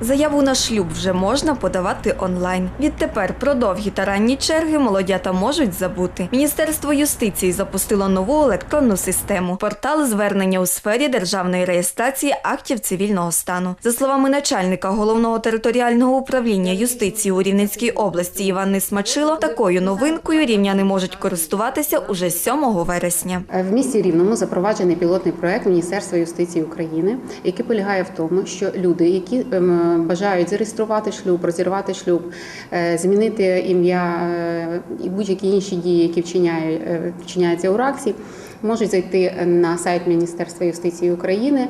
Заяву на шлюб вже можна подавати онлайн. Відтепер про довгі та ранні черги молодята можуть забути. Міністерство юстиції запустило нову електронну систему портал звернення у сфері державної реєстрації актів цивільного стану. За словами начальника головного територіального управління юстиції у Рівненській області Івани Смачило, такою новинкою рівняни можуть користуватися уже 7 вересня. В місті Рівному запроваджений пілотний проект Міністерства юстиції України, який полягає в тому, що люди, які ем, бажають зареєструвати шлюб, розірвати шлюб, е, змінити ім'я е, і будь-які інші дії, які е, вчиняються у РАКСі, можуть зайти на сайт Міністерства юстиції України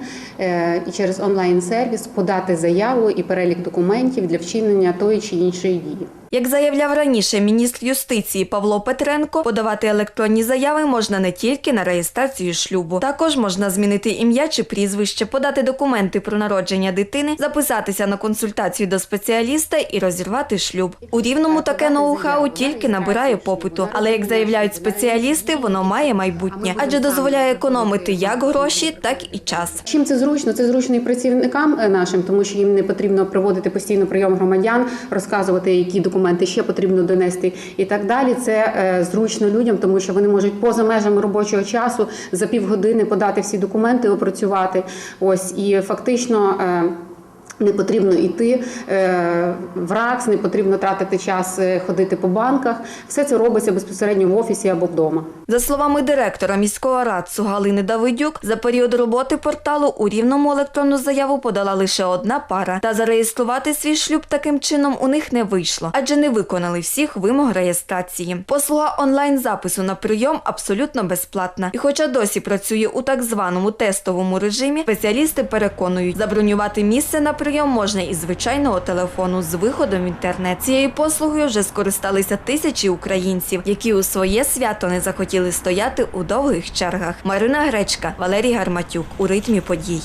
і через онлайн-сервіс подати заяву і перелік документів для вчинення тої чи іншої дії. Як заявляв раніше міністр юстиції Павло Петренко, подавати електронні заяви можна не тільки на реєстрацію шлюбу. Також можна змінити ім'я чи прізвище, подати документи про народження дитини, записатися на консультацію до спеціаліста і розірвати шлюб. У рівному таке ноу-хау тільки набирає попиту, але як заявляють спеціалісти, воно має майбутнє, адже дозволяє економити як гроші, так і час. Чим це зручно? Це зручно і працівникам е, нашим, тому що їм не потрібно проводити постійно прийом громадян, розказувати, які документи ще потрібно донести і так далі. Це е, зручно людям, тому що вони можуть поза межами робочого часу за півгодини подати всі документи, опрацювати. Ось і фактично. Не потрібно йти е, в РАКС, не потрібно тратити час е, ходити по банках. Все це робиться безпосередньо в офісі або вдома. За словами директора міського радцу Галини Давидюк, за період роботи порталу у рівному електронну заяву подала лише одна пара, та зареєструвати свій шлюб таким чином у них не вийшло, адже не виконали всіх вимог реєстрації. Послуга онлайн запису на прийом абсолютно безплатна. І хоча досі працює у так званому тестовому режимі, спеціалісти переконують, забронювати місце на прийом можна із звичайного телефону з виходом в інтернет. Цією послугою вже скористалися тисячі українців, які у своє свято не захотіли стояти у довгих чергах. Марина Гречка, Валерій Гарматюк у ритмі подій.